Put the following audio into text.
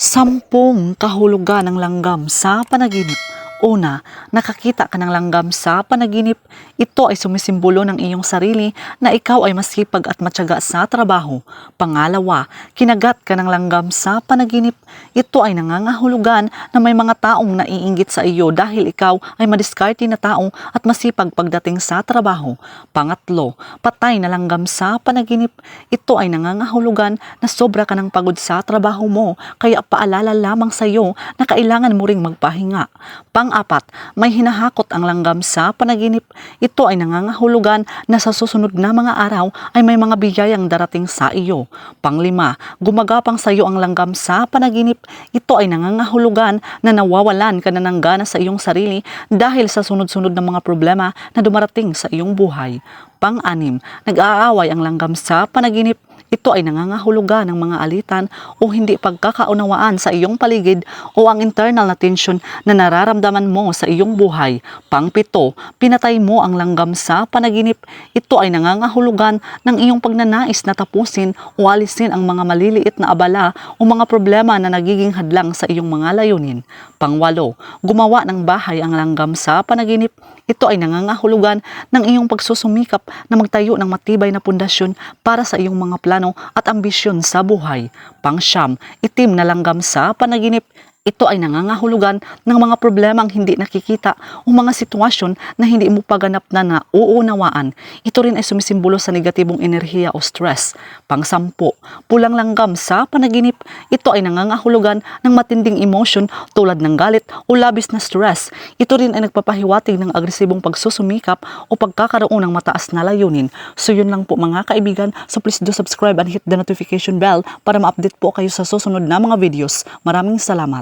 Sampung kahulugan ng langgam sa panaginip. Una, nakakita ka ng langgam sa panaginip. Ito ay sumisimbolo ng iyong sarili na ikaw ay masipag at matyaga sa trabaho. Pangalawa, kinagat ka ng langgam sa panaginip. Ito ay nangangahulugan na may mga taong naiinggit sa iyo dahil ikaw ay madiskarte na tao at masipag pagdating sa trabaho. Pangatlo, patay na langgam sa panaginip. Ito ay nangangahulugan na sobra ka ng pagod sa trabaho mo kaya paalala lamang sa iyo na kailangan mo ring magpahinga. Pang-apat, may hinahakot ang langgam sa panaginip. Ito ay nangangahulugan na sa susunod na mga araw ay may mga biyayang darating sa iyo. Panglima, gumagapang sa iyo ang langgam sa panaginip. Ito ay nangangahulugan na nawawalan ka na ng gana sa iyong sarili dahil sa sunod-sunod na mga problema na dumarating sa iyong buhay. Pang-anim, nag-aaway ang langgam sa panaginip. Ito ay nangangahulugan ng mga alitan o hindi pagkakaunawaan sa iyong paligid o ang internal na tension na nararamdaman mo sa iyong buhay. Pangpito, pinatay mo ang langgam sa panaginip. Ito ay nangangahulugan ng iyong pagnanais na tapusin o alisin ang mga maliliit na abala o mga problema na nagiging hadlang sa iyong mga layunin. Pangwalo, gumawa ng bahay ang langgam sa panaginip. Ito ay nangangahulugan ng iyong pagsusumikap na magtayo ng matibay na pundasyon para sa iyong mga plano at ambisyon sa buhay. Pangsyam, itim na langgam sa panaginip. Ito ay nangangahulugan ng mga problemang hindi nakikita o mga sitwasyon na hindi mo paganap na nauunawaan. Ito rin ay sumisimbolo sa negatibong enerhiya o stress. Pangsampu, pulang langgam sa panaginip. Ito ay nangangahulugan ng matinding emotion tulad ng galit o labis na stress. Ito rin ay nagpapahiwatig ng agresibong pagsusumikap o pagkakaroon ng mataas na layunin. So yun lang po mga kaibigan. So please do subscribe and hit the notification bell para ma-update po kayo sa susunod na mga videos. Maraming salamat.